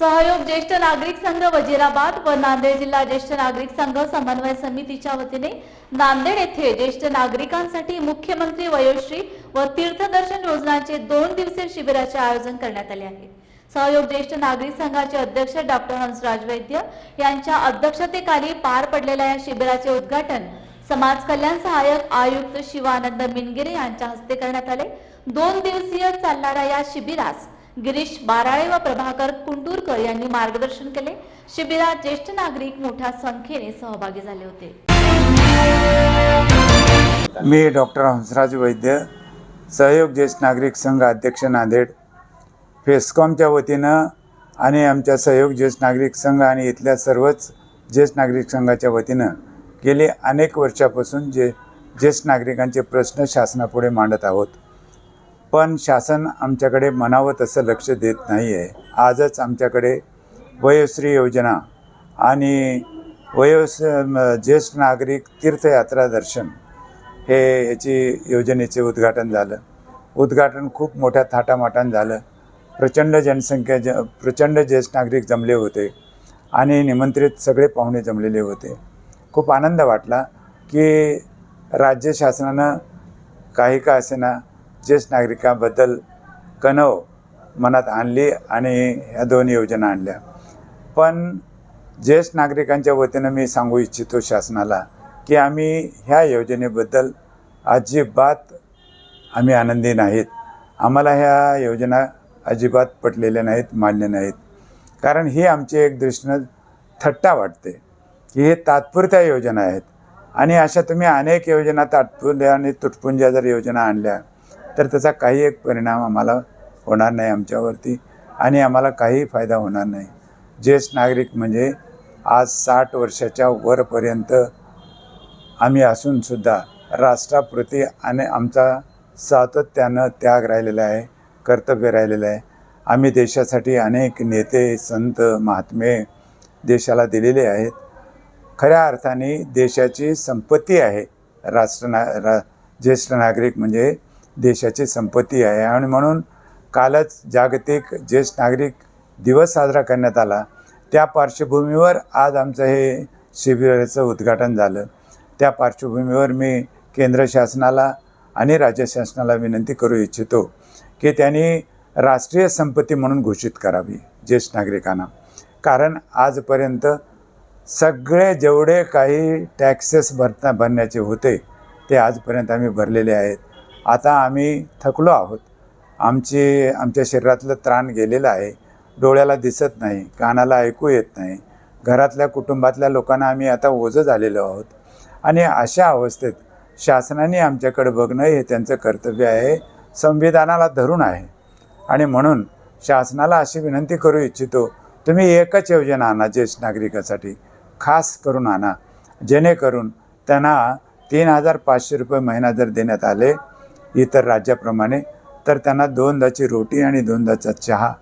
सहयोग ज्येष्ठ नागरिक संघ वजिराबाद व नांदेड जिल्हा ज्येष्ठ नागरिक संघ समन्वय समितीच्या वतीने नांदेड येथे ज्येष्ठ नागरिकांसाठी मुख्यमंत्री वयोश्री व तीर्थदर्शन योजनांचे दोन दिवसीय शिबिराचे आयोजन करण्यात आले आहे. सहयोग ज्येष्ठ नागरिक संघाचे अध्यक्ष डॉक्टर हंसराज वैद्य यांच्या अध्यक्षतेखाली पार पडलेल्या या शिबिराचे उद्घाटन समाज कल्याण सहाय्यक आयुक्त शिवानंद मिनगिरे यांच्या हस्ते करण्यात आले. दोन दिवसीय चालणाऱ्या या शिबिरास गिरीश बाराळे व प्रभाकर कुंटूरकर यांनी मार्गदर्शन केले. शिबिरात ज्येष्ठ नागरिक मोठ्या संख्येने सहभागी झाले होते. मी डॉक्टर हंसराज वैद्य सहयोग ज्येष्ठ नागरिक संघ अध्यक्ष नांदेड. फेस्कॉमच्या वतीनं आणि आमच्या सहयोग ज्येष्ठ नागरिक संघ आणि इथल्या सर्वच ज्येष्ठ नागरिक संघाच्या वतीनं गेली अनेक वर्षापासून जे ज्येष्ठ नागरिकांचे प्रश्न शासनापुढे मांडत आहोत. पण शासन आमच्याकडे म्हणावं तसं लक्ष देत नाही आहे आजच आमच्याकडे वयोश्री योजना आणि वयोस ज्येष्ठ नागरिक तीर्थयात्रा दर्शन हे याची योजनेचे उद्घाटन झालं. उद्घाटन खूप मोठ्या थाटामाटानं झालं. प्रचंड जनसंख्या ज प्रचंड ज्येष्ठ नागरिक जमले होते आणि निमंत्रित सगळे पाहुणे जमलेले होते. खूप आनंद वाटला की राज्य शासनानं काही का असेना ज्येष्ठ नागरिकाबद्दल कणव मनात आणली आणि ह्या दोन योजना आणल्या. पण ज्येष्ठ नागरिकांच्या वतीनं मी सांगू इच्छितो शासनाला की आम्ही ह्या योजनेबद्दल अजिबात आम्ही आनंदी नाहीत. आम्हाला ह्या योजना अजिबात पटलेल्या नाहीत मान्य नाहीत. कारण ही आमची एक दृष्टीनं थट्टा वाटते की हे तात्पुरत्या योजना आहेत. आणि अशा तुम्ही अनेक योजना तात्पुरल्या आणि तुटपुंज्या जर योजना आणल्या तर त्याचा काही एक परिणाम आम्हाला होणार नाही आमच्यावरती आणि आम्हाला काही फायदा होणार नाही. ज्येष्ठ नागरिक म्हणजे आज साठ वर्षाच्या वरपर्यंत आम्ही असूनसुद्धा राष्ट्राप्रती आणि आमचा सातत्यानं त्याग राहिलेला आहे कर्तव्य राहिलेलं आहे. आम्ही देशासाठी अनेक नेते संत महात्मे देशाला दिलेले आहेत. खऱ्या अर्थाने देशाची संपत्ती आहे. राष्ट्र ना रा ज्येष्ठ नागरिक म्हणजे देशाची संपत्ती आहे. आणि म्हणून कालच जागतिक ज्येष्ठ नागरिक दिवस साजरा करण्यात आला. त्या पार्श्वभूमीवर आज आमचं हे शिबिराचं उद्घाटन झालं. त्या पार्श्वभूमीवर मी केंद्र शासनाला आणि राज्य शासनाला विनंती करू इच्छितो की त्यांनी राष्ट्रीय संपत्ती म्हणून घोषित करावी ज्येष्ठ नागरिकांना. कारण आजपर्यंत सगळे जेवढे काही टॅक्सेस भरता भरण्याचे होते ते आजपर्यंत आम्ही भरलेले आहेत. आता आम्ही थकलो आहोत. आमची आमच्या शरीरातलं त्राण गेलेलं आहे. डोळ्याला दिसत नाही कानाला ऐकू येत नाही. घरातल्या कुटुंबातल्या लोकांना आम्ही आता ओझं झालेलो आहोत. आणि अशा अवस्थेत शासनाने आमच्याकडे बघणं हे त्यांचं कर्तव्य आहे संविधानाला धरून आहे. आणि म्हणून शासनाला अशी विनंती करू इच्छितो तुम्ही एकच योजना आणा ज्येष्ठ नागरिकासाठी. खास करून आणा. जेणेकरून त्यांना तीन हजार पाचशे रुपये महिना जर देण्यात आले इतर राज्याप्रमाणे तर त्यांना दोनदाची रोटी आणि दोनदाचा चहा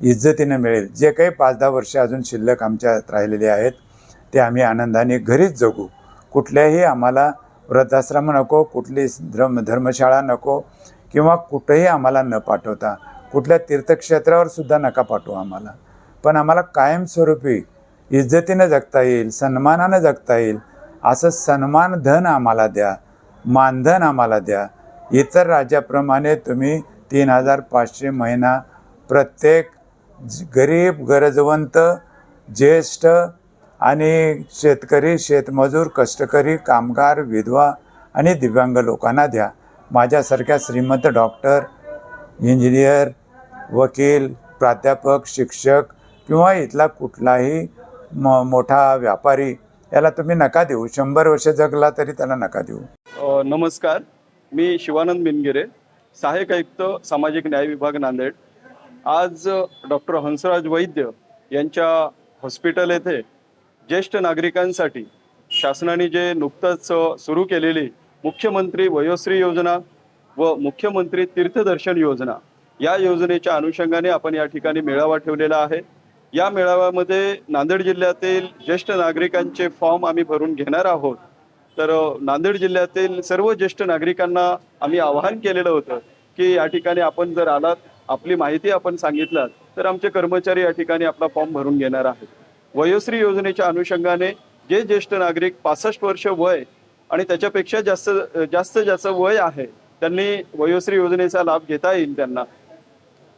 इज्जतीनं मिळेल. जे काही पाच दहा वर्ष अजून शिल्लक आमच्यात राहिलेले आहेत ते आम्ही आनंदाने घरीच जगू. कुठल्याही आम्हाला वृद्धाश्रम नको कुठली धर्म धर्मशाळा नको किंवा कुठंही आम्हाला न पाठवता कुठल्या तीर्थक्षेत्रावर सुद्धा नका पाठवू आम्हाला. पण आम्हाला कायमस्वरूपी इज्जतीनं जगता येईल सन्मानानं जगता येईल असं सन्मान धन आम्हाला द्या मानधन आम्हाला द्या इतर राज्याप्रमाणे तुम्ही तीन हजार पाचशे महिना प्रत्येक ज- गरीब गरजवंत ज्येष्ठ आणि शेतकरी शेतमजूर कष्टकरी कामगार विधवा आणि दिव्यांग लोकांना द्या. माझ्यासारख्या श्रीमंत डॉक्टर इंजिनियर वकील प्राध्यापक शिक्षक किंवा इथला कुठलाही म मोठा व्यापारी याला तुम्ही नका देऊ. शंभर वर्ष जगला तरी त्याला नका देऊ. नमस्कार. मी शिवानंद मिनगिरे सहाय्यक आयुक्त सामाजिक न्याय विभाग नांदेड. आज डॉक्टर हंसराज वैद्य यांच्या हॉस्पिटल येथे ज्येष्ठ नागरिकांसाठी शासनाने जे नुकतंच सुरू केलेली मुख्यमंत्री वयोश्री योजना व मुख्यमंत्री तीर्थदर्शन योजना या योजनेच्या अनुषंगाने आपण या ठिकाणी मेळावा ठेवलेला आहे. या मेळाव्यामध्ये नांदेड जिल्ह्यातील ज्येष्ठ नागरिकांचे फॉर्म आम्ही भरून घेणार आहोत. तर नांदेड जिल्ह्यातील सर्व ज्येष्ठ नागरिकांना आम्ही आवाहन केलेलं होतं की या ठिकाणी आपण जर आलात आपली माहिती आपण सांगितलात तर आमचे कर्मचारी या ठिकाणी आपला फॉर्म भरून घेणार आहेत. वयोश्री योजनेच्या अनुषंगाने जे ज्येष्ठ नागरिक पासष्ट वर्ष वय आणि त्याच्यापेक्षा जास्त जास्त जास्त वय आहे त्यांनी वयोश्री योजनेचा लाभ घेता येईल त्यांना.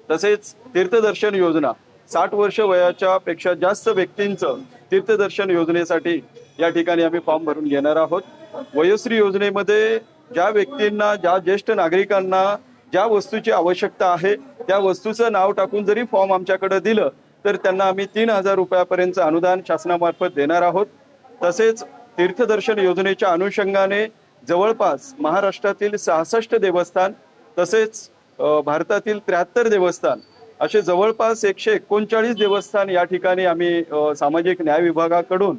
तसेच तीर्थदर्शन योजना साठ वर्ष वयाच्या पेक्षा जास्त व्यक्तींचं तीर्थदर्शन योजनेसाठी या ठिकाणी आम्ही फॉर्म भरून घेणार आहोत. वयोश्री योजनेमध्ये ज्या व्यक्तींना ज्या ज्येष्ठ नागरिकांना ज्या वस्तूची आवश्यकता आहे त्या वस्तूचं नाव टाकून जरी फॉर्म आमच्याकडे दिलं तर त्यांना आम्ही तीन हजार रुपयापर्यंत अनुदान शासनामार्फत देणार आहोत. तसेच तीर्थदर्शन योजनेच्या अनुषंगाने जवळपास महाराष्ट्रातील सहासष्ट देवस्थान तसेच भारतातील त्र्याहत्तर देवस्थान असे जवळपास एकशे एकोणचाळीस देवस्थान या ठिकाणी आम्ही सामाजिक न्याय विभागाकडून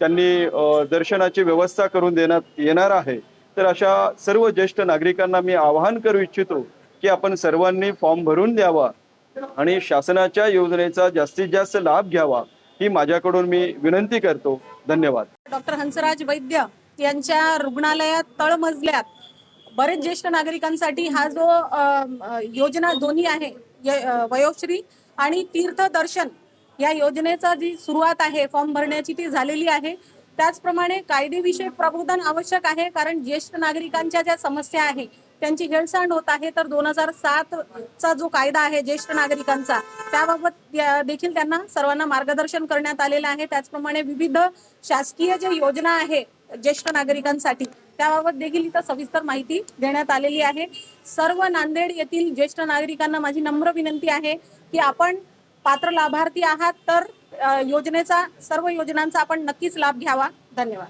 त्यांनी दर्शनाची व्यवस्था करून देण्यात येणार आहे. तर अशा सर्व ज्येष्ठ नागरिकांना मी आवाहन करू इच्छितो की आपण सर्वांनी फॉर्म भरून द्यावा आणि शासनाच्या योजनेचा जास्तीत जास्त लाभ घ्यावा ही माझ्याकडून मी विनंती करतो. धन्यवाद. डॉक्टर हंसराज वैद्य यांच्या रुग्णालयात तळमजल्यात बरेच ज्येष्ठ नागरिकांसाठी हा जो योजना दोन्ही आहे वयोश्री आणि तीर्थदर्शन या योजनेचा जी सुरुवात आहे फॉर्म भरण्याची ती झालेली आहे. त्याचप्रमाणे कायदेविषयक प्रबोधन आवश्यक आहे कारण ज्येष्ठ नागरिकांच्या ज्या समस्या आहे त्यांची हेळसांड होत आहे. तर दोन हजार सात चा जो कायदा आहे ज्येष्ठ नागरिकांचा त्याबाबत देखील त्यांना सर्वांना मार्गदर्शन करण्यात आलेलं आहे. त्याचप्रमाणे विविध शासकीय ज्या योजना आहे ज्येष्ठ नागरिकांसाठी त्याबाबत देखील इथं सविस्तर माहिती देण्यात आलेली आहे. सर्व नांदेड येथील ज्येष्ठ नागरिकांना माझी नम्र विनंती आहे की आपण पात्र लाभार्थी आहात तर योजनेचा सर्व योजनांचा आपण नक्कीच लाभ घ्यावा. धन्यवाद.